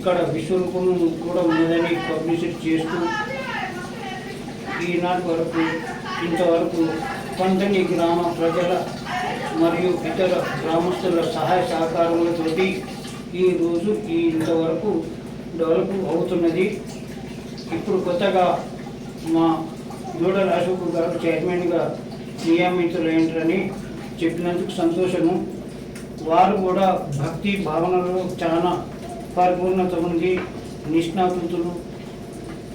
ఇక్కడ విశ్వరూపం కూడా ఉన్నదని పబ్లిసిటీ చేస్తూ ఈనాటి వరకు ఇంతవరకు పంతని గ్రామ ప్రజల మరియు ఇతర గ్రామస్తుల సహాయ సహకారములతోటి ఈరోజు ఈ ఇంతవరకు డెవలప్ అవుతున్నది. ఇప్పుడు కొత్తగా మా జోడల అశోక్ గారు చైర్మన్గా నియమితులైనని చెప్పినందుకు సంతోషము. వారు కూడా భక్తి భావనలో చాలా పరిపూర్ణత ఉంది నిష్ణాతులు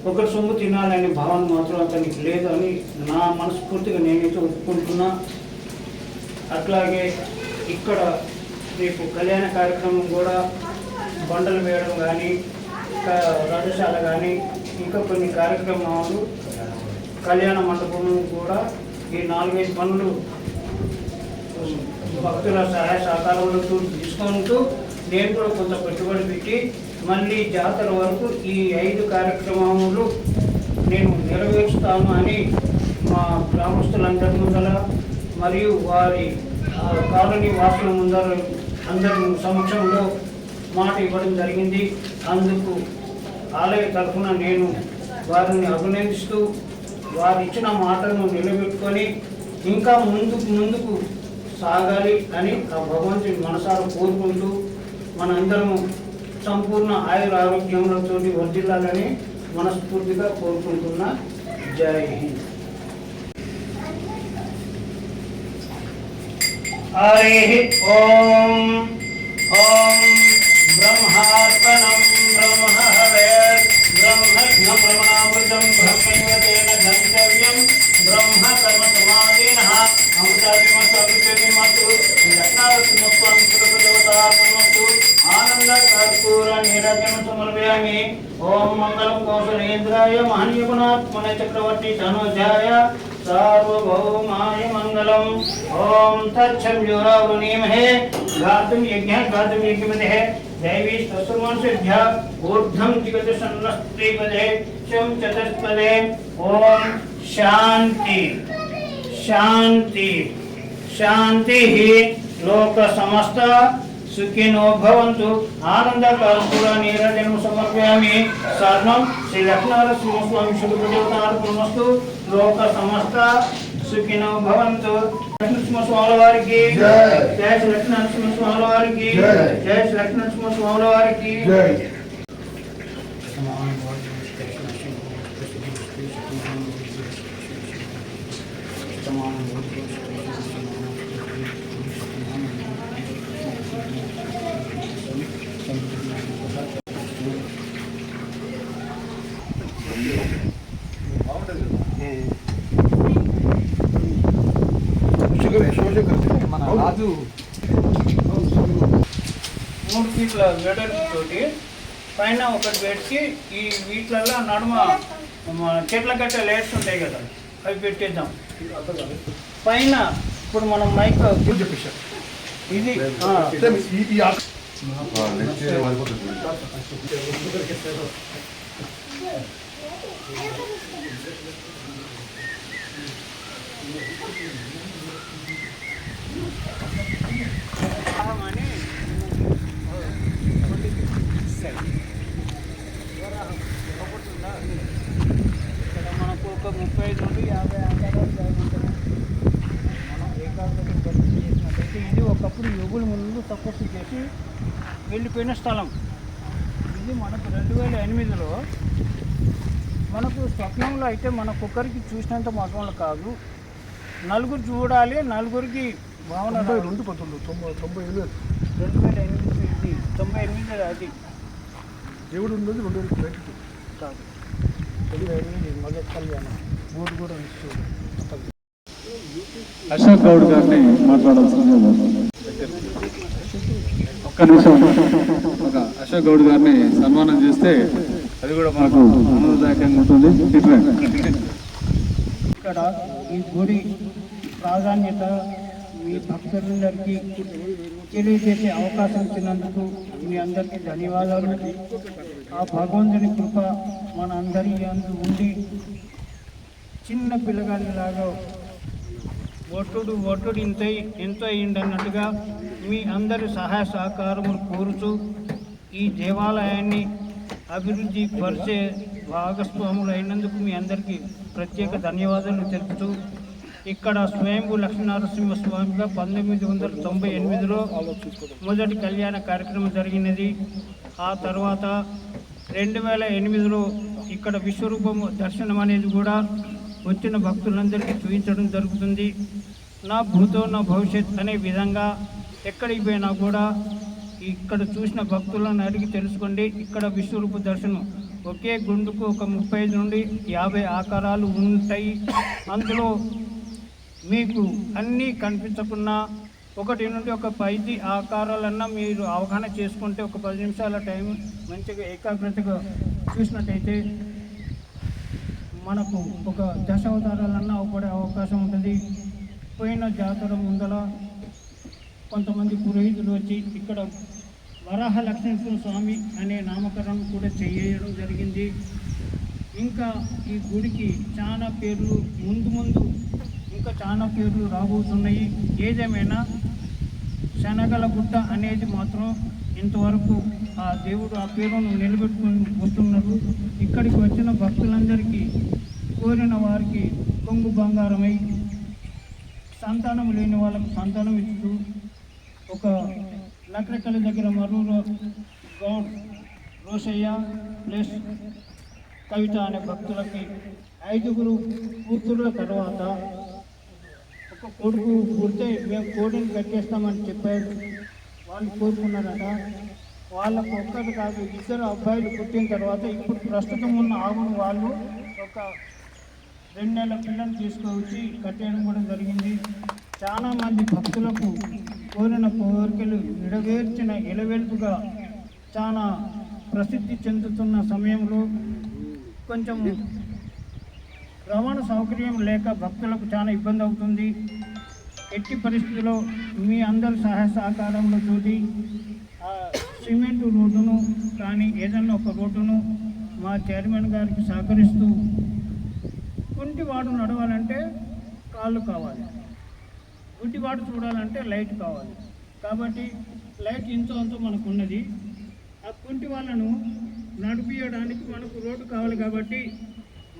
ఒకటి సొమ్ము తినాలనే భావన మాత్రం అతనికి లేదు అని నా మనస్ఫూర్తిగా నేనైతే ఒప్పుకుంటున్నా. అట్లాగే ఇక్కడ రేపు కళ్యాణ కార్యక్రమం కూడా బండలు వేయడం కానీ ఇంకా రథశాల కానీ ఇంకా కొన్ని కార్యక్రమాలు కళ్యాణ మండపం కూడా ఈ నాలుగైదు పనులు భక్తుల సహాయ సహకారాలతో తీసుకుంటూ నేను కూడా కొంత పెట్టుబడి పెట్టి మళ్ళీ జాతర వరకు ఈ ఐదు కార్యక్రమములు నేను నెరవేరుస్తాను అని మా గ్రామస్తులందరి ముందర మరియు వారి కాలనీ వాసుల ముందర అందరి సమక్షంలో మాట ఇవ్వడం జరిగింది. అందుకు ఆలయ తరఫున నేను వారిని అభినందిస్తూ వారు ఇచ్చిన మాటలను నిలబెట్టుకొని ఇంకా ముందుకు ముందుకు సాగాలి అని ఆ భగవంతుని మనసారా కోరుకుంటూ మనందరము సంపూర్ణ ఆయుర ఆరోగ్యములతో వర్ధిల్లాలని మనస్ఫూర్తిగా కోరుకుంటున్నా. జై హింద్. హరి ఓం ఓం బ్రహ్మార్పణం బ్రహ్మ హవే బ్రహ్మ ప్రమామృతం బ్రహ్మైవతేన గంతవ్యం ब्रह्म कर्म समाधीन अमृतादिमस्तु रत्नारत्नस्वामी सुरदेवता कर्मस्तु आनंद कर्पूर नीरजन समर्पयामि ओम मंगल कौशलेन्द्राय महनीयगुणात्मने चक्रवर्ती धनुजाय सार्वभौमाय मंगलम ओम तत्सम जोरावृणीमहे गातुम यज्ञ गातुम यज्ञमते दैवी ससुमनसेभ्य ऊर्ध्वं जिगत सन्नस्त्रीपदे शं चतुष्पदे ओम శాంతి. శాంతి. శాంతి లోక సమస్త సుఖినో భవంతు. ఆనంద కర్పూర నీరాజనం సమర్పయామి. సర్వం శ్రీ లక్ష్మీనరసింహస్వామి శుభదేవతార్పణమస్తు లోక సమస్త సుఖినో భవంతు. లక్ష్మీనరసింహస్వామి వారికి. జయ శ్రీ లక్ష్మీనరసింహస్వామి వారికి. జయ శ్రీ లక్ష్మీనరసింహస్వామి వారికి జై మన రాజు మూడు ఫీట్ల వెడల్పుతోటి పైన ఒకటి పెట్టి ఈ వీటిలలో నడుమ చెట్ల గట్ట లేట్స్ ఉంటాయి కదా అవి పెట్టేద్దాం పైన ఇప్పుడు మనం మైక్ చెప్పేసాం ఇది Thank you. ఇక్కడ మనకు ఒక ముప్పై ఐదు నుండి యాభై ఆకారాలు మనం ఏకాగ్రత భక్తి చేసినట్లయితే ఇది ఒకప్పుడు యోగులు ముందు తపస్సు చేసి వెళ్ళిపోయిన స్థలం ఇది మనకు రెండు వేల ఎనిమిదిలో మనకు స్వప్నంలో అయితే మన కుక్కరికి చూసినంత మాత్రంలో కాదు. నలుగురు చూడాలి నలుగురికి తొంభై. రెండు పంతొమ్మిది తొంభై తొంభై ఎనిమిది రెండు వేల ఎనిమిది తొంభై ఎనిమిది అది. దేవుడు ఉన్నది రెండు వేల బయటకు కాదు. ఎనిమిది మొదటి కళ్యాణం. బోర్డు కూడా ఇస్తుంది అశోక్ గౌడ్ గారిని మాట్లాడాల్సిందిగా కోరుతున్నాను. ఒక్క నిమిషం. ఒక అశోక్ గౌడ్ గారిని సన్మానం చేస్తే అది కూడా మాకు ఆనందదాయకంగా ఉంటుంది. ఇక్కడ ఈ గుడి ప్రాధాన్యత మీ భక్తులందరికీ తెలియజేసే అవకాశం ఇచ్చినందుకు మీ అందరికీ ధన్యవాదాలు. ఆ భగవంతుని కృప మన అందరి అందు ఉండి చిన్న పిల్లగానిలాగా ఒట్టుడు ఒట్టుడు ఇంత ఎంత అయింది అన్నట్టుగా మీ అందరి సహాయ సహకారములు కోరుతూ ఈ దేవాలయాన్ని అభివృద్ధి పరిచే భాగస్వాములు అయినందుకు మీ అందరికీ ప్రత్యేక ధన్యవాదాలు తెలుపుతూ ఇక్కడ స్వయంభూ లక్ష్మీనరసింహస్వామిగా పంతొమ్మిది వందల తొంభై ఎనిమిదిలో మొదటి కళ్యాణ కార్యక్రమం జరిగినది. ఆ తర్వాత రెండు వేల ఎనిమిదిలో ఇక్కడ విశ్వరూపం దర్శనం అనేది కూడా వచ్చిన భక్తులందరికీ చూపించడం జరుగుతుంది. నా భూతో నా భవిష్యత్ అనే విధంగా ఎక్కడికి పోయినా కూడా ఇక్కడ చూసిన భక్తులను అడిగి తెలుసుకోండి. ఇక్కడ విశ్వరూప దర్శనం ఒకే గుండుకు ఒక ముప్పై ఐదు నుండి యాభై ఆకారాలు ఉంటాయి. అందులో మీకు అన్నీ కనిపించకున్నా ఒకటి నుండి ఒక పైది ఆకారాలన్నా మీరు అవగాహన చేసుకుంటే ఒక పది నిమిషాల టైం మంచిగా ఏకాగ్రతగా చూసినట్టయితే మనకు ఒక దశావతారాలన్నా అవపడే అవకాశం ఉంటుంది. పోయిన జాతర ముందల కొంతమంది పురోహితులు వచ్చి ఇక్కడ వరాహ లక్ష్మీశ్వర స్వామి అనే నామకరణం కూడా చేయడం జరిగింది. ఇంకా ఈ గుడికి చాలా పేర్లు ముందు ముందు ఇంకా చాలా పేర్లు రాబోతున్నాయి. ఏదేమైనా శనగల గుట్ట అనేది మాత్రం ఇంతవరకు ఆ దేవుడు ఆ పేరును నిలబెట్టుకుని వస్తున్నారు ఇక్కడికి వచ్చిన భక్తులందరికీ కోరిన వారికి కొంగు బంగారమై సంతానం లేని వాళ్ళకు సంతానం ఇస్తూ ఒక నకరకల దగ్గర మరూరు గౌడ్ రోషయ్య ప్లస్ కవిత అనే భక్తులకి ఐదుగురు కూతుర్ల తర్వాత కొడుకు పుడితే మేము కోడిని కట్టేస్తామని చెప్పారు. వాళ్ళు కోరుకున్నారట. వాళ్ళకు ఒక్కటి కాదు ఇద్దరు అబ్బాయిలు పుట్టిన తర్వాత ఇప్పుడు ప్రస్తుతం ఉన్న ఆవును వాళ్ళు ఒక రెండు నెలల పిల్లలు తీసుకొచ్చి కట్టేయడం కూడా జరిగింది. చాలామంది భక్తులకు కోరిన కోరికలు నెరవేర్చిన ఎలవెల్పుగా చాలా ప్రసిద్ధి చెందుతున్న సమయంలో కొంచెం రవాణా సౌకర్యం లేక భక్తులకు చాలా ఇబ్బంది అవుతుంది. ఎట్టి పరిస్థితుల్లో మీ అందరి సహాయ సహకారంలో చూసి సిమెంట్ రోడ్డును కానీ ఏదన్నా ఒక రోడ్డును మా చైర్మన్ గారికి సహకరిస్తూ కుంటివాడు నడవాలంటే కాళ్ళు కావాలి. గుడ్డివాడు చూడాలంటే లైట్ కావాలి. కాబట్టి లైట్ ఇంతో అంత మనకు ఉన్నది ఆ కుంటి వాళ్ళను నడిపించడానికి మనకు రోడ్డు కావాలి కాబట్టి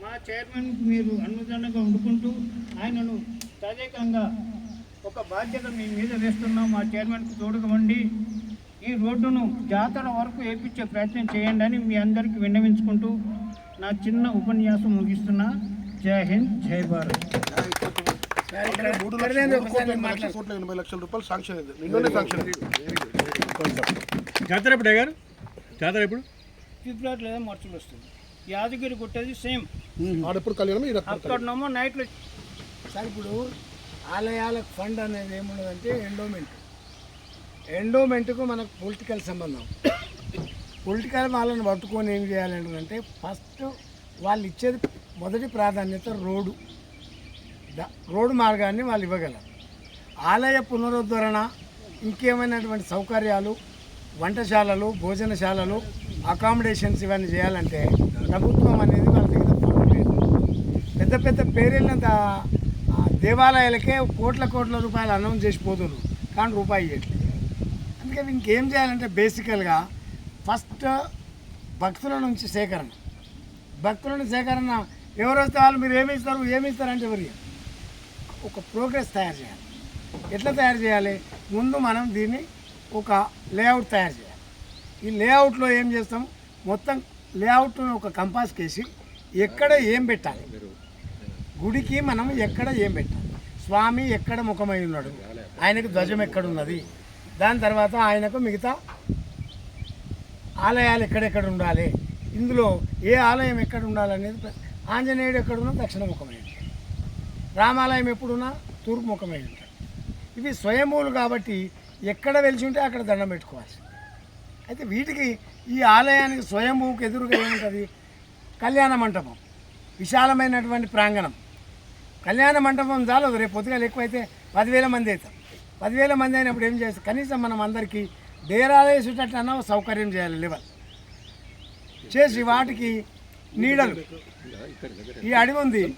మా చైర్మన్కి మీరు అన్నదండగా వండుకుంటూ ఆయనను తదేకంగా ఒక బాధ్యత మీ మీద వేస్తున్నాం. మా చైర్మన్కి తోడుగా ఉండి ఈ రోడ్డును జాతర వరకు వేపించే ప్రయత్నం చేయండి అని మీ అందరికీ విన్నవించుకుంటూ నా చిన్న ఉపన్యాసం ముగిస్తున్నా. జై హింద్ జై భారత్. మూడు లక్షల ఎనభై లక్షల రూపాయలు శాంక్షన్ అయింది నిన్ననే శాంక్షన్ జాతర ఎప్పుడు గారు? జాతర ఎప్పుడు? ఫిబ్రవరి లేదా మార్చిలో వస్తుంది యాదగిరి కొట్టేది సేమ్. ఆడెప్పుడు కళ్యాణం ఈ అక్కడనేమో నైట్లో సార్ ఇప్పుడు ఆలయాలకు ఫండ్ అనేది ఏమున్నదంటే ఎండోమెంట్ ఎండోమెంట్కు మనకు పొలిటికల్ సంబంధం. పొలిటికల్ వాళ్ళని పట్టుకొని ఏం చేయాలంటే ఫస్ట్ వాళ్ళు ఇచ్చేది మొదటి ప్రాధాన్యత రోడ్డు. రోడ్డు మార్గాన్ని వాళ్ళు ఇవ్వగలరు. ఆలయ పునరుద్ధరణ ఇంకేమైనటువంటి సౌకర్యాలు వంటశాలలు భోజనశాలలు అకామిడేషన్స్ ఇవన్నీ చేయాలంటే ప్రభుత్వం అనేది వాళ్ళ దగ్గర ఫండ్ లేదు. పెద్ద పెద్ద పేరెళ్ళ దేవాలయాలకే కోట్ల కోట్ల రూపాయలు అనౌన్స్ చేసిపోతున్నారు కానీ రూపాయి ఇవ్వట్లేదు. అందుకే ఇంకేం చేయాలంటే బేసికల్గా ఫస్ట్ భక్తుల నుంచి సేకరణ. భక్తుల నుంచి సేకరణ ఎవరు వస్తే వాళ్ళు మీరు ఏమి ఇస్తారు ఏమి ఇస్తారంటే ఎవరు ఒక ప్రోగ్రెస్ తయారు చేయాలి. ఎట్లా తయారు చేయాలి? ముందు మనం దీన్ని ఒక లేఅవుట్ తయారు చేయాలి. ఈ లేఅవుట్లో ఏం చేస్తాం? మొత్తం లేఅవుట్ను ఒక కంపాస్ కేసి ఎక్కడ ఏం పెట్టాలి? గుడికి మనం ఎక్కడ ఏం పెట్టాలి? స్వామి ఎక్కడ ముఖమై ఉన్నాడు? ఆయనకు ధ్వజం ఎక్కడ ఉన్నది దాని తర్వాత ఆయనకు మిగతా ఆలయాలు ఎక్కడెక్కడ ఉండాలి? ఇందులో ఏ ఆలయం ఎక్కడ ఉండాలనేది ఆంజనేయుడు ఎక్కడున్నా దక్షిణ ముఖమై ఉంటాడు. రామాలయం ఎప్పుడున్నా తూర్పు ముఖమై ఉంటాడు. ఇవి స్వయంభూలు కాబట్టి ఎక్కడ వెలిసి ఉంటే అక్కడ దండం పెట్టుకోవాల్సి అయితే వీటికి ఈ ఆలయానికి స్వయంభూకి ఎదురుగా ఏముంటుంది? కళ్యాణ మంటపం. విశాలమైనటువంటి ప్రాంగణం. కళ్యాణ మంటపం చాలదు రేపు పొద్దుగాలు ఎక్కువైతే పదివేల మంది అవుతాం. పదివేల మంది అయినప్పుడు ఏం చేస్తాం? కనీసం మనం అందరికీ డేరాలు సౌకర్యం చేయాలి లెవెల్ చేసి వాటికి నీడలు. ఈ అడవి ఉంది.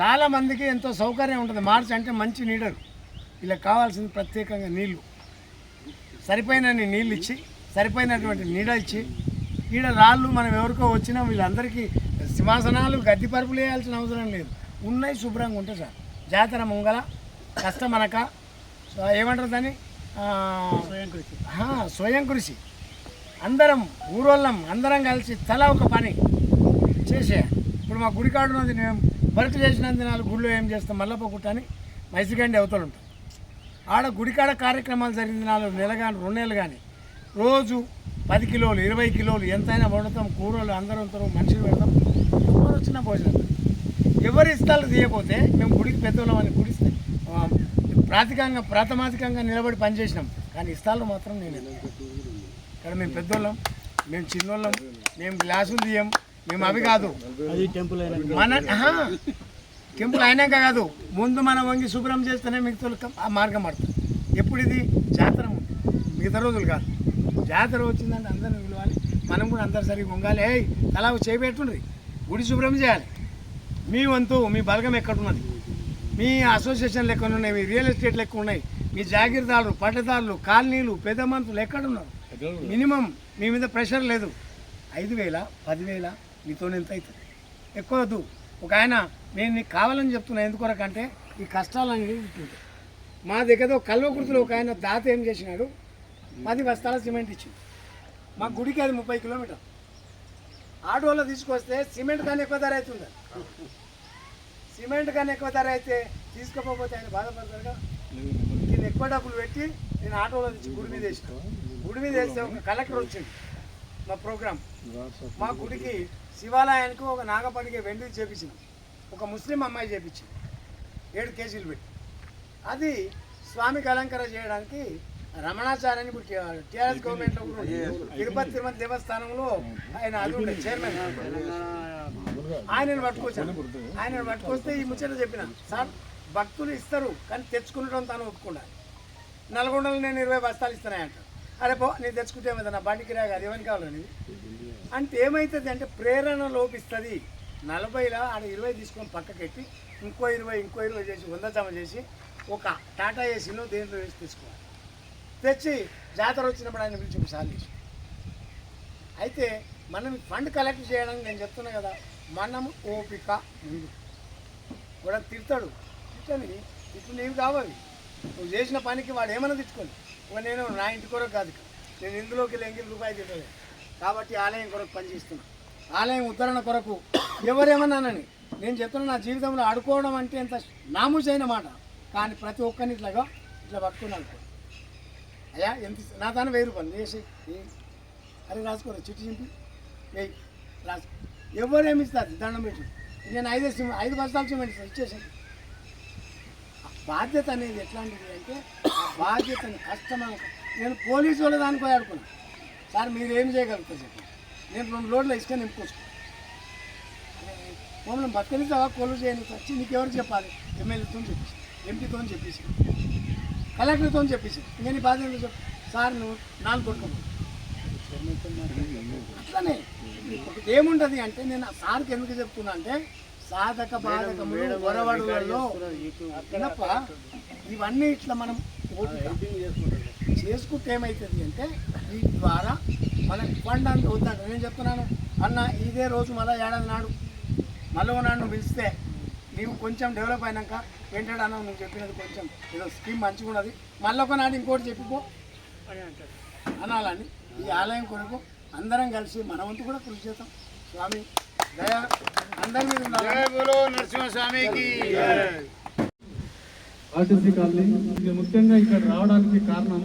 చాలా మందికి ఎంతో సౌకర్యం ఉంటుంది. మార్చి అంటే మంచి నీడలు. ఇలా కావాల్సింది ప్రత్యేకంగా నీళ్ళు. సరిపోయినన్ని నీళ్ళు ఇచ్చి సరిపోయినటువంటి నీడ ఇచ్చి ఈడ రాళ్ళు మనం ఎవరికో వచ్చినా వీళ్ళందరికీ సింహాసనాలు గడ్డి పరుపులు వేయాల్సిన అవసరం లేదు. ఉన్నాయి శుభ్రంగా ఉంటే సార్ జాతర ముంగల కష్టమనక ఏమంటారు దాన్ని? స్వయం కృషి. అందరం ఊరోళ్ళం అందరం కలిసి తలా ఒక పని చేసే. ఇప్పుడు మా గుడి కాడు ఉన్నది మేము వర్క్ దినాలు గుడిలో ఏం చేస్తాం? మల్లప్ప గుట్ట అని మైసిగండి అవతలు ఉంటుంది ఆడ గుడికాడ కార్యక్రమాలు జరిగిన దినాలు నెల కానీ రెండు నెలలు కానీ రోజు పది కిలోలు ఇరవై కిలోలు ఎంతైనా వండుతాం కూరలు అందరం ఉంటారు మనుషులు పెడతాం. ఎవరు వచ్చినా భోజనం. ఎవరి ఇష్టాలు తీయకపోతే మేము గుడికి పెద్దోళ్ళం అని గుడి ఆ, ప్రాతికంగా ప్రాథమాతికంగా నిలబడి పనిచేసినాం కానీ ఇష్టాలు మాత్రం నేను. ఇక్కడ మేము పెద్దోళ్ళం మేము చిన్నోళ్ళం మేము గ్లాసులు తీయం మేము అవి కాదు. టెంపుల్ అయిన మన టెంపుల్ అయినాక కాదు. ముందు మనం వంగి శుభ్రం చేస్తేనే మిగతా ఆ మార్గం పడుతుంది. ఎప్పుడు ఇది జాతర మిగతా రోజులు కాదు. జాతర వచ్చిందంటే అందరిని పిలవాలి. మనం కూడా అందరు సరిగ్గా వంగాలి ఏయ్ తలా చేపెట్టుండ్రి గుడి శుభ్రం చేయాలి. మీ వంతు మీ బలగం ఎక్కడున్నది? మీ అసోసియేషన్లు ఎక్కడ ఉన్నాయి మీ రియల్ ఎస్టేట్లు ఎక్కడ ఉన్నాయి. మీ జాగీర్దారులు పట్టదారులు కాలనీలు పెద్ద మనుషులు ఎక్కడున్నారు? మినిమం మీ మీద ప్రెషర్ లేదు. ఐదు వేల పదివేల మీతో ఎంత అవుతుంది? ఎక్కువ వద్దు. ఒక ఆయన నేను నీకు కావాలని చెప్తున్నా ఎందుకొరకంటే ఈ కష్టాలు ఉంటుంటాయి. మా దగ్గర కల్వకుర్తిలో ఒక ఆయన దాత ఏం చేసినాడు? పది బస్తాల సిమెంట్ ఇచ్చింది. మా గుడికి అది ముప్పై కిలోమీటర్. ఆటోలో తీసుకొస్తే సిమెంట్ కానీ ఎక్కువ ధర అవుతుంది? సిమెంట్ కానీ ఎక్కువ ధర అయితే తీసుకోకపోతే ఆయన బాధపడతారుగా? నేను ఎక్కువ డబ్బులు పెట్టి నేను ఆటోలో తెచ్చి గుడి మీద వేసిన. గుడి మీద వేస్తే ఒక కలెక్టర్ వచ్చింది మా ప్రోగ్రామ్. మా గుడికి శివాలయానికి ఒక నాగపడికి వెండి చేపించింది. ఒక ముస్లిం అమ్మాయి చేపించింది. ఏడు కేజీలు పెట్టి. అది స్వామికి అలంకరణ చేయడానికి రమణాచార్యని ఇప్పుడు టీఆర్ఎస్ గవర్నమెంట్లో కూడా ఉంది. తిరుపతి తిరుమల దేవస్థానంలో ఆయన అది ఉండే చైర్మన్. ఆయనను పట్టుకొచ్చాను ఆయనను పట్టుకొస్తే ఈ ముచ్చట చెప్పిన సార్ భక్తులు ఇస్తారు కానీ తెచ్చుకునడం తాను ఒప్పుకున్నాను నల్గొండలో నేను ఇరవై బస్తాలు ఇస్తున్నాయంట అరే పో నేను తెచ్చుకుంటే ఏమైంది? నా బండికి రా కాదు ఏమని కావాలని అంటే ఏమవుతుంది అంటే ప్రేరణ లోపిస్తుంది. నలభైలా ఆడ ఇరవై తీసుకొని పక్కకెట్టి ఇంకో ఇరవై ఇంకో ఇరవై చేసి వంద జమ చేసి ఒక టాటా ఏసీలో దేంట్లో వేసి తెచ్చుకోవాలి తెచ్చి జాతర వచ్చినప్పుడు ఆయన పిలిచి ఒకసారి చేసి అయితే మనం ఫండ్ కలెక్ట్ చేయడానికి నేను చెప్తున్నా కదా మనం ఓపిక ముందు కూడా తిడతాడు. తిట్టని ఇప్పుడు నీవు కావాలి. నువ్వు చేసిన పనికి వాడు ఏమైనా తెచ్చుకోండి. నేను నా ఇంటి కొరకు కాదు నేను ఇందులోకి వెళ్ళి రూపాయి తిట్టలేదు. కాబట్టి ఆలయం కొరకు పనిచేస్తున్నా ఆలయం ఉద్ధరణ కొరకు ఎవరేమన్నానని నేను చెప్తున్నా నా జీవితంలో ఆడుకోవడం అంటే ఎంత నామూసైన మాట. కానీ ప్రతి ఒక్కరిని ఇట్లాగా ఇట్లా పట్టుకున్నాను అయ్యా ఎంత నా తాను వెయ్యి రూపాయలు. వేసి ఏ- అరే రాసుకోరా చిట్టి చింపి. వెయ్యి రాసు ఎవరేమి ఇస్తారు? దండం పెట్టి. నేను ఐదు ఐదు బస్తాలు సిమెంట్ ఇస్తాను ఇచ్చేసాను బాధ్యత అనేది ఎట్లాంటిది అంటే ఆ బాధ్యతని కష్టమైన నేను పోలీసు వాళ్ళ దానికి పోయి ఆడుకున్నాను సార్ మీరు ఏం చేయగలుగుతారు చెప్పండి నేను రెండు రోడ్లు ఇసుక నింపుకొచ్చుకున్నాను మమ్మల్ని బతకనిస్తావా? కొలు చేయని వచ్చి నీకు ఎవరికి చెప్పాలి? ఎమ్మెల్యేతో చెప్పేసి ఎంపీతో చెప్పేసి. కలెక్టర్తో చెప్పేసి. ఇంకా నీ బాధ్యత ఏంటో చెప్పు సార్ నువ్వు నాలుగు కొట్టుకోమని. అట్లనే. ఏముంటది అంటే నేను సార్కి ఎందుకు చెప్తున్నా అంటే సాధక బాధకములు వరవడులలో ఇవన్నీ ఇట్లా మనం చేసుకుంటే ఏమవుతుంది అంటే ఈ ద్వారా మనకి ఫండ్ అంత వద్దంట. నేను చెప్తున్నాను అన్న ఇదే రోజు మళ్ళీ ఏడాది నాడు. మళ్ళీ నాడు పిలిస్తే నీవు కొంచెం డెవలప్ అయినాక వెంటనే అన్న నువ్వు చెప్పినది కొంచెం. ఏదో స్కీమ్ మంచిగా ఉన్నది. మళ్ళీ ఒకనాడు ఇంకోటి చెప్పిపో. అని అంటాడు అనాలని ఈ ఆలయం కొరకు అందరం కలిసి మన వంతు కూడా కృషి చేద్దాం స్వామి దయ అందరి మీద. నరసింహస్వామికి. ఆర్టీసీ కాలనీ ఇది ముఖ్యంగా ఇక్కడ రావడానికి కారణం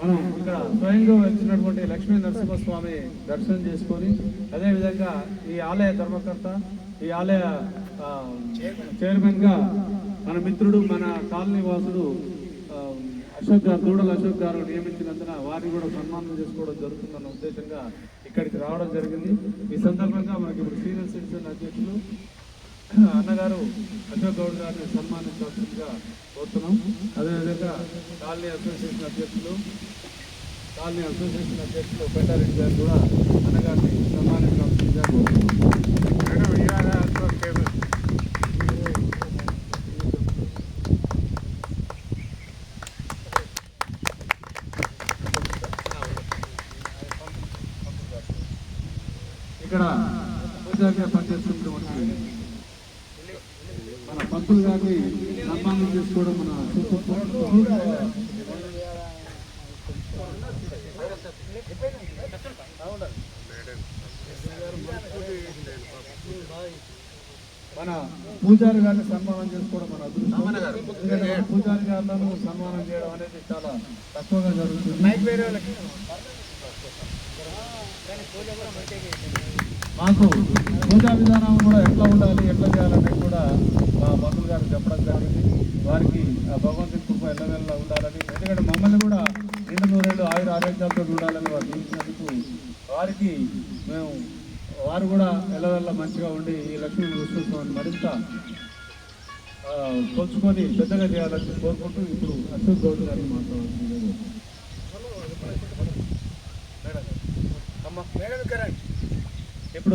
మనం ఇక్కడ స్వయంగా వచ్చినటువంటి లక్ష్మీ నరసింహస్వామి దర్శనం చేసుకొని అదేవిధంగా ఈ ఆలయ ధర్మకర్త ఈ ఆలయ చైర్మన్గా చైర్మన్గా మన మిత్రుడు మన కాలనీ వాసుడు అశోక్ గారు దూడల అశోక్ గారు నియమించినందున వారిని కూడా సన్మానం చేసుకోవడం జరుగుతుందన్న ఉద్దేశంగా ఇక్కడికి రావడం జరిగింది. ఈ సందర్భంగా మనకి ఇప్పుడు సీనియర్ సిటిజన్ అధ్యక్షులు అన్నగారు అశోక్ గౌడ్ గారిని సన్మానించవలసిందిగా కోరుతున్నాం. అదేవిధంగా కాలనీ అసోసియేషన్ అధ్యక్షులు కాలనీ అసోసియేషన్ అధ్యక్షులు పెంటారెడ్డి గారు కూడా అన్నగారిని సన్మానించవలసిందిగా కోరుతున్నాం. ఇక్కడ పూజారిగా పనిచేస్తున్నటువంటి మన పంతులు గారిని సన్మానం చేసుకోవడం మన మన పూజారి గారిని సన్మానం చేసుకోవడం మన అదృష్టం. పూజారి గారులను సన్మానం చేయడం అనేది చాలా తక్కువగా జరుగుతుంది. మాకు పూజా విధానం కూడా ఎట్లా ఉండాలి ఎట్లా చేయాలనేది కూడా మా బంధువులు గారు చెప్పడం జరిగింది. వారికి ఆ భగవంతుని కృప ఎల్లవెల్లా ఉండాలని ఎందుకంటే మమ్మల్ని కూడా రెండు నూరేళ్ళు ఆయుర ఆరోగ్యాలతో ఉండాలని వారు చూసినందుకు వారికి మేము వారు కూడా ఎల్లవెల్ల మంచిగా ఉండి ఈ లక్ష్మీ నరసింహస్వామిని మరింత ఆ, కొలుచుకొని పెద్దగా చేయాలని కోరుకుంటూ ఇప్పుడు అశోక్ గౌడ్ గారిని మాట్లాడుతుంది ఇప్పుడు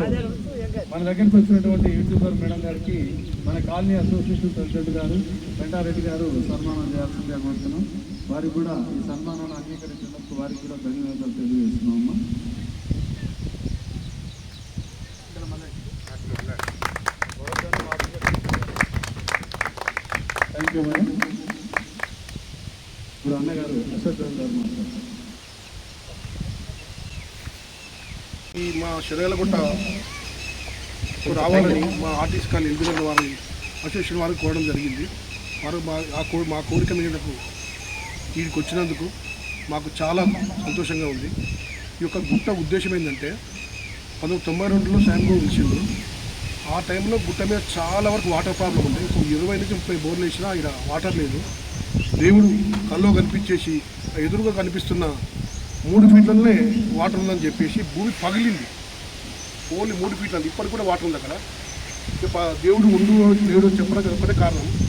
మన దగ్గరికి వచ్చినటువంటి యూట్యూబర్ మేడం గారికి మన కాలనీ అసోసియేషన్ ప్రెసిడెంట్ గారు వెంటారెడ్డి గారు సన్మానం చేయాల్సిందిగా కోరుతున్నాం వారికి కూడా ఈ సన్మానాన్ని అంగీకరించినందుకు వారికి కూడా ధన్యవాదాలు తెలియజేస్తున్నాం అమ్మా థ్యాంక్ యూ మేడం ఇప్పుడు అన్నగారు అశోక్ గారు మాట్లాడతారు ఈ రావాలని మా ఆర్టిస్ట్ కానీ ఎలిజిబుల్ వారి అసోసియేషన్ వారికి కోరడం జరిగింది. వారు మా ఆ కో మా కోరిక మేరకు వీడికి వచ్చినందుకు మాకు చాలా సంతోషంగా ఉంది. ఈ యొక్క గుట్ట ఉద్దేశం ఏంటంటే పంతొమ్మిది తొంభై రెండులో శాంగో విలిచిండు ఆ టైంలో గుట్ట మీద చాలా వరకు వాటర్ ప్రాబ్లం ఉంది. ఇప్పుడు ఇరవై నుంచి ముప్పై బోర్లు వేసినా ఇక్కడ వాటర్ లేదు. దేవుడు కల్లో కనిపించేసి ఎదురుగా కనిపిస్తున్న మూడు ఫీట్లలోనే వాటర్ ఉందని చెప్పేసి భూమి పగిలింది. ఓన్లీ మూడు ఫీట్ల ఇప్పటికి కూడా వాటర్ ఉంది అక్కడ. దేవుడు ముందు దేవుడు చెప్పడానికి ఒకటే కారణం.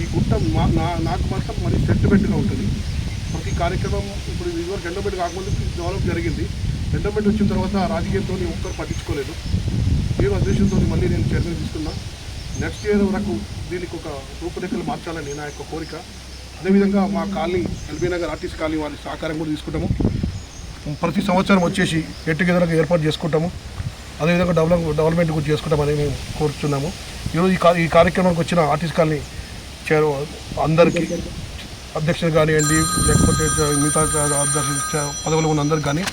ఈ గుట్ట మా నా- నాకు మాత్రం మరి సెంటిమెంట్గా ఉంటుంది. ప్రతి కార్యక్రమం ఇప్పుడు ఇదివరకు ఎండోమెంట్ కాకముందు డెవలప్ జరిగింది. ఎండోమెంట్ వచ్చిన తర్వాత రాజకీయంతో ఒక్కరు పట్టించుకోలేదు. నేను అదృష్టంతో మళ్ళీ నేను చర్యలు తీసుకున్నా. నెక్స్ట్ ఇయర్ వరకు దీనికి ఒక రూపురేఖలు మార్చాలని నా యొక్క కోరిక. అదేవిధంగా మా colony LB Nagar RTC colony వారి సహకారం కూడా తీసుకుంటాము. ప్రతి సంవత్సరం వచ్చేసి గెట్ టుగెదర్గా ఏర్పాటు చేసుకుంటాము. అదేవిధంగా డెవలప్ డెవలప్మెంట్ గురించి చేసుకుంటామని మేము కోరుతున్నాము ఈరోజు ఈ ఈ కార్యక్రమానికి వచ్చిన ఆర్టిస్ట్ కాలనీ చేరు అందరికీ అధ్యక్షులు కానివ్వండి లేకపోతే మిగతా పదవులు ఉన్న అందరికి కానీ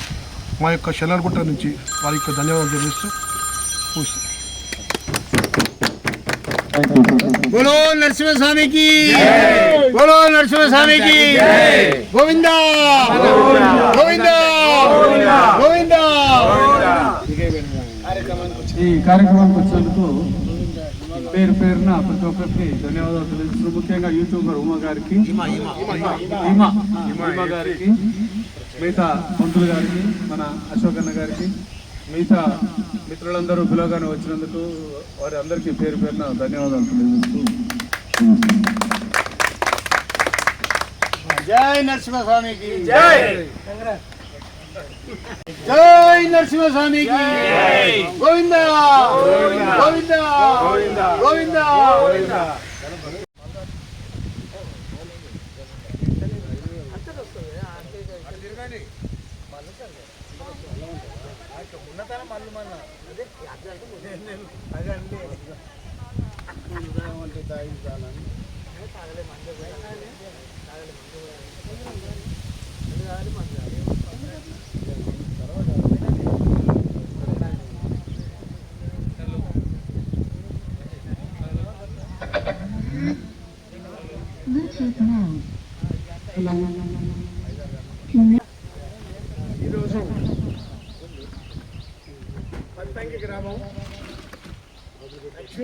మా యొక్క శల్యాలగుట్ట నుంచి వారి యొక్క ధన్యవాదాలు తెలియజేస్తూ పూస్తాం బోలో నరసింహస్వామికి! బోలో నరసింహస్వామికి! గోవిందా! గోవిందా! గోవిందా! కార్యక్రమానికి వచ్చినందుకు పేరు పేరున ప్రతి ఒక్కరికి ధన్యవాదాలు తెలియజేస్తున్నాం ముఖ్యంగా యూట్యూబర్ ఉమా గారికి హిమ హిమ గారికి మిగతా పంతులు గారికి మన అశోక్ అన్న గారికి మిగతా మిత్రులందరూ పిలవగానే వచ్చినందుకు వారి అందరికీ పేరు పేరున ధన్యవాదాలు తెలియజేస్తూ. జై నరసింహస్వామికి గోవింద. గోవింద. గోవింద. గోవింద. ఉన్నతనం మళ్ళీ మళ్ళీ అదే అండి తాగించాలని తాగలే మంచిగా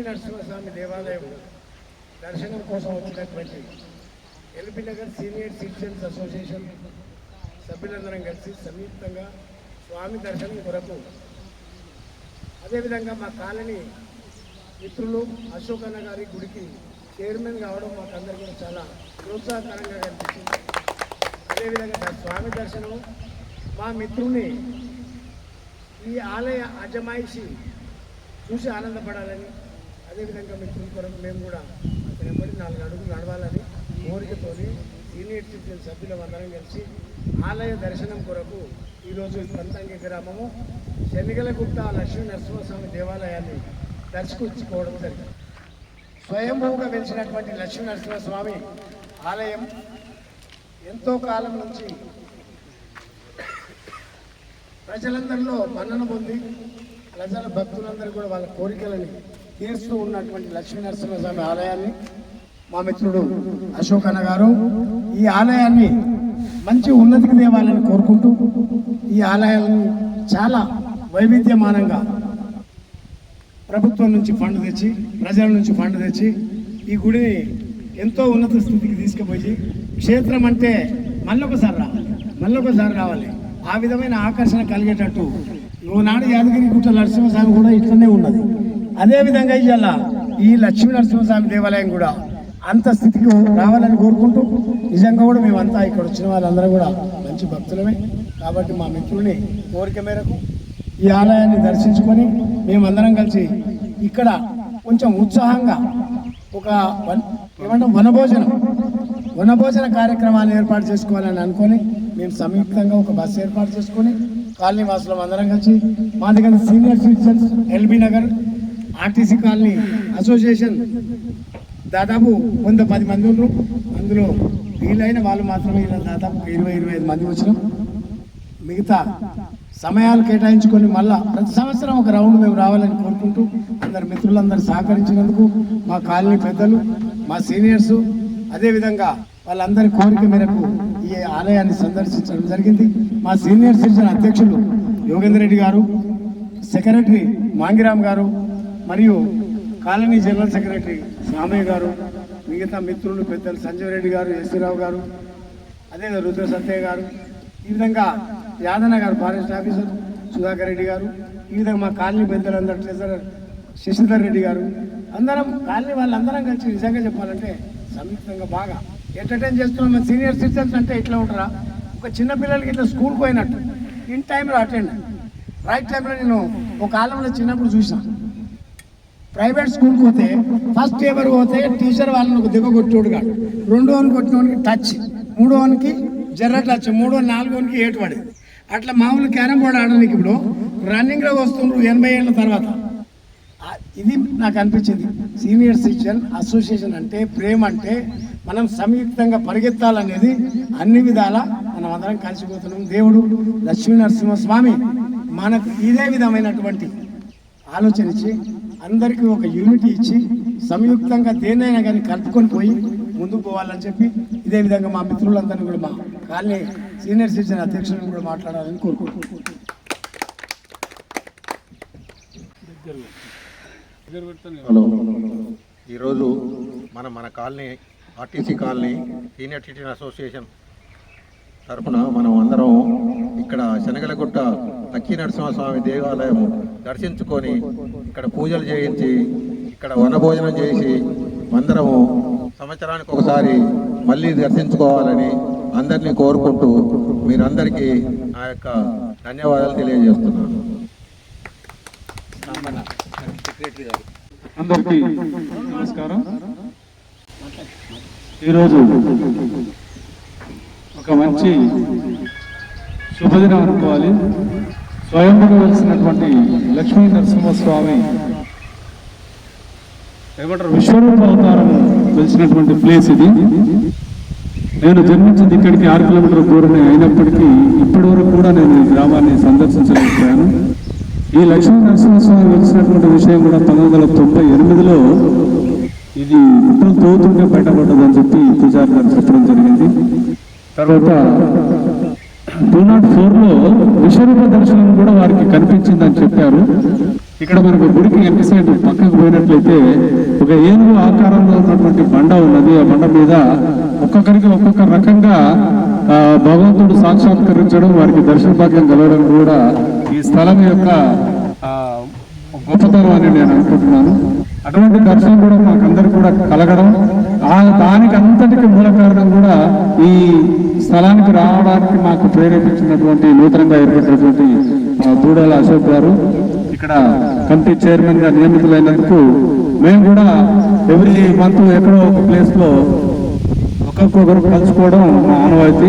నరసింహస్వామి దేవాలయం దర్శనం కోసం వచ్చినటువంటి LB Nagar senior citizens association సభ్యులందరం కలిసి సంయుక్తంగా స్వామి దర్శనం కొరకు అదేవిధంగా మా కాలనీ మిత్రులు అశోక్ అన్న గారి గుడికి చైర్మన్ కావడం మాకు అందరికీ కూడా చాలా ప్రోత్సాహకరంగా కనిపించింది. అదేవిధంగా స్వామి దర్శనం మా మిత్రుని ఈ ఆలయ అజమాయిషి చూసి ఆనందపడాలని అదేవిధంగా మిత్రుల కొరకు మేము కూడా అక్కడ ఎప్పటి నాలుగు అడుగులు నడవాలని కోరికతోని సీనియర్ సిటిజన్ సభ్యులం అందరం కలిసి ఆలయ దర్శనం కొరకు ఈరోజు పంతంగి గ్రామము శనిగలగుప్త లక్ష్మీ నరసింహస్వామి దేవాలయాన్ని దర్శించుకోవడం జరిగింది. స్వయంభూగా వెలిసినటువంటి లక్ష్మీ నరసింహస్వామి ఆలయం ఎంతో కాలం నుంచి ప్రజలందరిలో మన్నన పొంది ప్రజల భక్తులందరూ కూడా వాళ్ళ కోరికలని తీరుస్తూ ఉన్నటువంటి లక్ష్మీ నరసింహస్వామి ఆలయాన్ని మా మిత్రుడు అశోక్ అన్న గారు ఈ ఆలయాన్ని మంచి ఉన్నతికి దేవాలని కోరుకుంటూ ఈ ఆలయాలను చాలా వైవిధ్యమానంగా ప్రభుత్వం నుంచి ఫండ్ తెచ్చి ప్రజల నుంచి ఫండ్ తెచ్చి ఈ గుడిని ఎంతో ఉన్నత స్థితికి తీసుకుపోయి క్షేత్రం అంటే మళ్ళొకసారి రావాలి మళ్ళొకసారి రావాలి. ఆ విధమైన ఆకర్షణ కలిగేటట్టు ఓనాడు యాదగిరి గుట్ట నరసింహస్వామి కూడా ఇట్లనే ఉన్నది. అదేవిధంగా ఇవాళ ఈ లక్ష్మీ నరసింహస్వామి దేవాలయం కూడా అంత స్థితికి రావాలని కోరుకుంటూ నిజంగా కూడా మేమంతా ఇక్కడ వచ్చిన వాళ్ళందరూ కూడా మంచి భక్తులమే. కాబట్టి మా మిత్రుని కోరిక మేరకు ఈ ఆలయాన్ని దర్శించుకొని మేమందరం కలిసి ఇక్కడ కొంచెం ఉత్సాహంగా ఒక వన్ ఏమంటాం? వనభోజనం. వనభోజన కార్యక్రమాన్ని ఏర్పాటు చేసుకోవాలని అనుకొని మేము సంయుక్తంగా ఒక బస్సు ఏర్పాటు చేసుకొని కాలనీ వాసులం అందరం కలిసి మా దగ్గర senior citizens LB Nagar RTC colony association దాదాపు వంద పది మంది ఉన్నారు. అందులో వీలైన వాళ్ళు మాత్రమే ఇలా దాదాపు ఇరవై ఇరవై ఐదు మంది వచ్చినాం. మిగతా సమయాలు కేటాయించుకొని మళ్ళా ప్రతి సంవత్సరం ఒక రౌండ్ మేము రావాలని కోరుకుంటూ అందరు మిత్రులందరూ సహకరించినందుకు మా కాలనీ పెద్దలు మా సీనియర్స్ అదేవిధంగా వాళ్ళందరి కోరిక మేరకు ఈ ఆలయాన్ని సందర్శించడం జరిగింది. మా సీనియర్ సిటిజన్ అధ్యక్షులు యోగేందర్ రెడ్డి గారు సెక్రటరీ మాంగిరామ్ గారు మరియు కాలనీ జనరల్ సెక్రటరీ సామయ్య గారు మిగతా మిత్రులు పెద్దలు సంజయ్ రెడ్డి గారు ఎస్సీరావు గారు అదే రుద్ర సత్య గారు ఈ విధంగా యాదన్న గారు ఫారెస్ట్ ఆఫీసర్ సుధాకర్ రెడ్డి గారు ఈ విధంగా మా కాలనీ పెద్దలందరూ ట్రెజరర్ శశిధర్ రెడ్డి గారు అందరం కాలనీ వాళ్ళందరం కలిసి నిజంగా చెప్పాలంటే సంయుక్తంగా బాగా ఎంటర్టైన్ చేస్తున్నాం. మన సీనియర్ సిటిజన్స్ అంటే ఇట్లా ఉంటారా? ఒక చిన్న పిల్లలకి ఇట్లా స్కూల్కి పోయినట్టు. ఇన్ టైంలో అటెండ్. రైట్ టైంలో నేను ఒక కాలంలో చిన్నప్పుడు చూసాను. ప్రైవేట్ స్కూల్కి పోతే ఫస్ట్ ఎవరు పోతే టీచర్ వాళ్ళని ఒక దిగ కొట్టోడు కాదు రెండోని కొట్టినోనికి టచ్ మూడోనికి జర్ర టచ్ మూడో నాలుగోనికి ఏటు పడేది. అట్లా మామూలు క్యారమ్ బోర్డ్ ఆడడానికి ఇప్పుడు రన్నింగ్లో వస్తుండ్రు ఎనభై ఏళ్ళ తర్వాత. ఇది నాకు అనిపించింది. సీనియర్ సిటిజన్ అసోసియేషన్ అంటే ప్రేమ అంటే మనం సంయుక్తంగా పరిగెత్తాలనేది అన్ని విధాల మనం అందరం కలిసిపోతున్నాం. దేవుడు లక్ష్మీ నరసింహస్వామి మనకు ఇదే విధమైనటువంటి ఆలోచన ఇచ్చి అందరికీ ఒక యూనిటీ ఇచ్చి సంయుక్తంగా దేన్నైనా కానీ కలుపుకొని పోయి ముందుకు పోవాలని చెప్పి ఇదే విధంగా మా మిత్రులందరినీ కూడా మా కాలనీ సీనియర్ సిటిజన్ అధ్యక్షులను కూడా మాట్లాడాలని కోరుకుంటున్నాను. హలో ఈరోజు మన మన colony RTC colony senior citizen association తరఫున మనం అందరం ఇక్కడ శనగలగుట్ట లక్కీ నరసింహస్వామి దేవాలయం దర్శించుకొని ఇక్కడ పూజలు చేయించి ఇక్కడ వనభోజనం చేసి అందరము సంవత్సరానికి ఒకసారి మళ్ళీ దర్శించుకోవాలని అందరినీ కోరుకుంటూ మీరందరికీ నా యొక్క ధన్యవాదాలు తెలియజేస్తున్నాను. అందరికీ నమస్కారం. ఈరోజు ఒక మంచి శుభదినం అనుకోవాలి. స్వయంగా వెలిసినటువంటి లక్ష్మీ నరసింహస్వామి ఏమంటారు విశ్వరూప అవతారం వెలిసినటువంటి ప్లేస్ ఇది. నేను జన్మించింది ఇక్కడికి ఆరు కిలోమీటర్ల దూరమే అయినప్పటికీ ఇప్పటి వరకు కూడా నేను ఈ గ్రామాన్ని సందర్శించలేకపోయాను. ఈ లక్ష్మీ నరసింహస్వామి వెలిసినటువంటి విషయం కూడా పంతొమ్మిది వందల తొంభై ఎనిమిదిలో ఇది గుట్టలు తోతుంటే బయటపడ్డదని చెప్పి పూజారి గారు చెప్పడం జరిగింది. తర్వాత టూ నాట్ ఫోర్లో విశ్వరూప దర్శనం కూడా వారికి కనిపించిందని చెప్పారు. ఇక్కడ మనకు గుడికి ఎన్ని సైడ్ పక్కకు పోయినట్లయితే ఒక ఏనుగు ఆకారంలో ఉన్నటువంటి బండ ఉన్నది. ఆ బండ మీద ఒక్కొక్కరికి ఒక్కొక్క రకంగా భగవంతుడు సాక్షాత్కరించడం వారికి దర్శన భాగ్యం కలగడం కూడా ఈ స్థలం యొక్క గొప్పతనం అని నేను అనుకుంటున్నాను. అటువంటి దర్శనం కూడా మాకందరికి కూడా కలగడం ఆ దానికి అంతటికి మూల కారణం కూడా ఈ స్థలానికి రావడానికి మాకు ప్రేరేపించినటువంటి నూతనంగా ఏర్పడినటువంటి ఆ, అశోక్ గారు ఇక్కడ కమిటీ చైర్మన్గా నియమితులైనందుకు మేము కూడా ఎవ్రీ మంత్ ఎక్కడో ఒక ప్లేస్లో ఒకరికొకరు కలుసుకోవడం మా ఆనవాయితీ.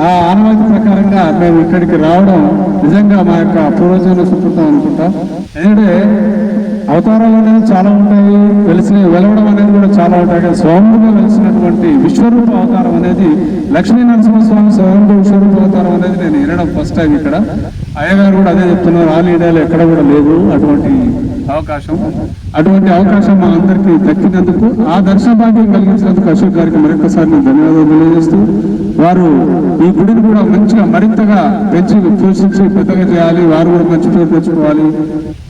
ఆ ఆనవాయితీ ప్రకారంగా మేము ఇక్కడికి రావడం నిజంగా మా యొక్క పూర్వజన్మ సుకృతం అనుకుంటా. ఎందుకంటే అవతారాలు అనేది చాలా ఉంటాయి. వెలిసిన వెలవడం అనేది కూడా చాలా ఉంటాయి. కానీ స్వామిగా వెలిసినటువంటి విశ్వరూప అవతారం అనేది లక్ష్మీ నరసింహస్వామి స్వయంభూ విశ్వరూప అవతారం అనేది నేను వినడం ఫస్ట్ టైం ఇక్కడ. అయ్యగారు కూడా అదే చెప్తున్నారు. ఆల్ ఇండియాలో ఎక్కడ కూడా లేదు అటువంటి అవకాశం. అటువంటి అవకాశం మా అందరికీ దక్కినందుకు ఆ దర్శన భాగ్యం కలిగించినందుకు అశోక్ గారికి మరొకసారి నేను ధన్యవాదాలు తెలియజేస్తూ వారు ఈ గుడిని కూడా మంచిగా మరింతగా పెంచి పోషించి పెద్దగా చేయాలి. వారు కూడా మంచి పేరు తెచ్చుకోవాలి.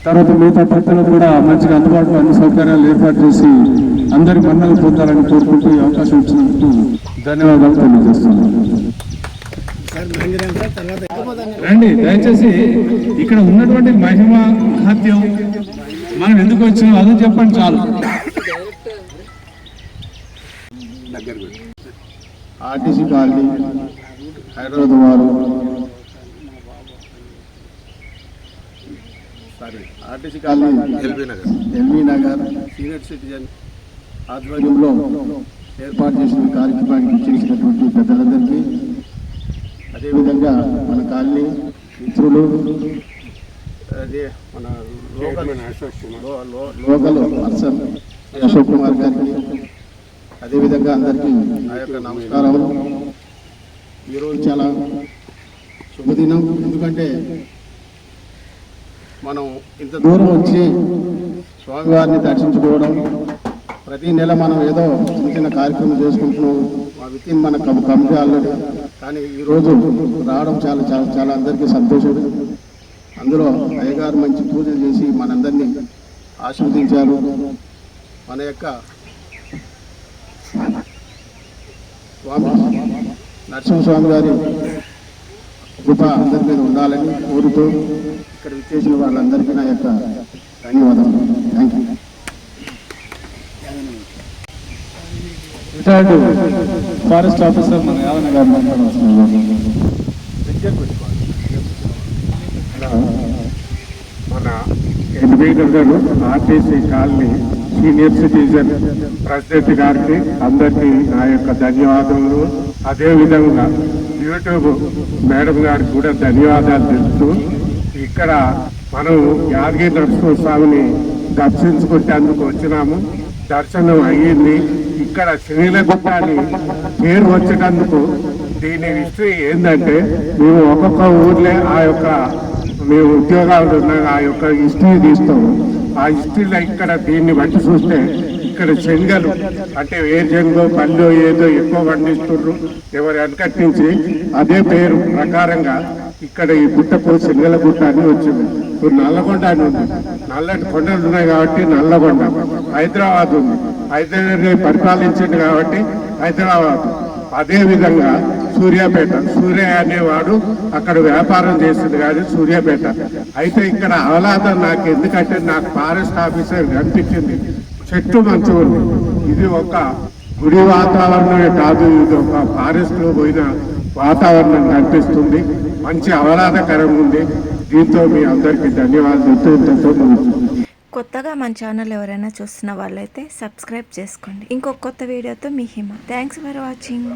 తర్వాత మిగతా భక్తులకు కూడా మంచిగా అందుబాటులో అన్ని సౌకర్యాలు ఏర్పాటు చేసి అందరి మన్నలు పొందాలని కోరుకుంటూ ఈ అవకాశం ఇచ్చినందుకు ధన్యవాదాలు తెలియజేస్తున్నాను. రండి దయచేసి ఇక్కడ ఉన్నటువంటి మహిమ మహత్యం మనం ఎందుకు వచ్చినాం అదే చెప్పండి చాలు. RTC colony Hyderabad. వారు sorry RTC colony LB Nagar. LB Nagar. Senior citizen ఆధ్వర్యంలో ఏర్పాటు చేసిన కార్యక్రమానికి చేసినటువంటి పెద్దలందరికీ అదేవిధంగా మన కాలనీ మిత్రులు అదే మన లోకల్ అశోక్ కుమార్ గారికి అదేవిధంగా అందరికీ నా యొక్క నమస్కారములు ఈరోజు చాలా శుభదినం. ఎందుకంటే మనం ఇంత దూరం వచ్చి స్వామివారిని దర్శించుకోవడం ప్రతి నెల మనం ఏదో చిన్న చిన్న కార్యక్రమం చేసుకుంటున్నాం. మా విత్ ఇన్ మన కమిటీ ఆల్రెడీ. కానీ ఈరోజు రావడం చాలా చాలా చాలా అందరికీ సంతోషం. అందులో అయ్యగారు మంచి పూజ చేసి మనందరినీ ఆశీర్వదించారు. మన యొక్క స్వామి నరసింహస్వామి గారి కృప అందరి మీద ఉండాలని కోరుతూ ఇక్కడ విచ్చేసిన వాళ్ళందరికీ నా యొక్క ధన్యవాదాలు. Thank you retired forest officer మన యాదన గారు మన ఎన్వీగర్ garu RTC colony senior citizen president గారికి అందరికీ నా యొక్క ధన్యవాదములు. అదే విధంగా యూట్యూబ్ మేడం గారికి కూడా ధన్యవాదాలు తెలుపుతూ ఇక్కడ మనం యాదగిరి నరసింహస్వామిని దర్శించుకుంటేందుకు వచ్చినాము. దర్శనం అయ్యింది. ఇక్కడ శనిలగుట్ట అని పేరు వచ్చినందుకు దీని హిస్టరీ ఏంటంటే మేము ఒక్కొక్క ఊర్లే ఆ యొక్క మేము ఉద్యోగాలు ఉన్న ఆ యొక్క హిస్టరీ తీస్తాము. ఆ హిస్టరీలో ఇక్కడ దీన్ని బట్టి చూస్తే ఇక్కడ శనగలు అంటే ఏ జంగో పల్లె ఏదో ఎక్కువ పండిస్తున్నారు ఎవరు వెనకటి నుంచి అదే పేరు ప్రకారంగా ఇక్కడ ఈ గుట్టకు శనగల గుట్ట అని వచ్చింది. ఇప్పుడు నల్లగొండ అని ఉంది. నల్లటి కొండలు ఉన్నాయి కాబట్టి నల్లగొండ. హైదరాబాద్ ఉంది. హైదరాబాద్ పరిపాలించింది కాబట్టి హైదరాబాద్. అదేవిధంగా సూర్యాపేట. సూర్య అనేవాడు అక్కడ వ్యాపారం చేసింది కానీ సూర్యాపేట. అయితే ఇక్కడ ఆహ్లాదం నాకు ఎందుకంటే నాకు ఫారెస్ట్ ఆఫీసర్ కనిపించింది. చెట్టు మంచిగా ఇది ఒక గుడి వాతావరణమే కాదు ఇది ఒక ఫారెస్ట్లో పోయిన వాతావరణం కనిపిస్తుంది. మంచి ఆహ్లాదకరంగా ఉంది. దీంతో మీ అందరికీ ధన్యవాదాలు. కొత్తగా మన ఛానల్ ఎవరైనా చూస్తున్న వాళ్ళైతే సబ్స్క్రైబ్ చేసుకోండి. ఇంకొక కొత్త వీడియోతో మీ హిమ. Thanks for watching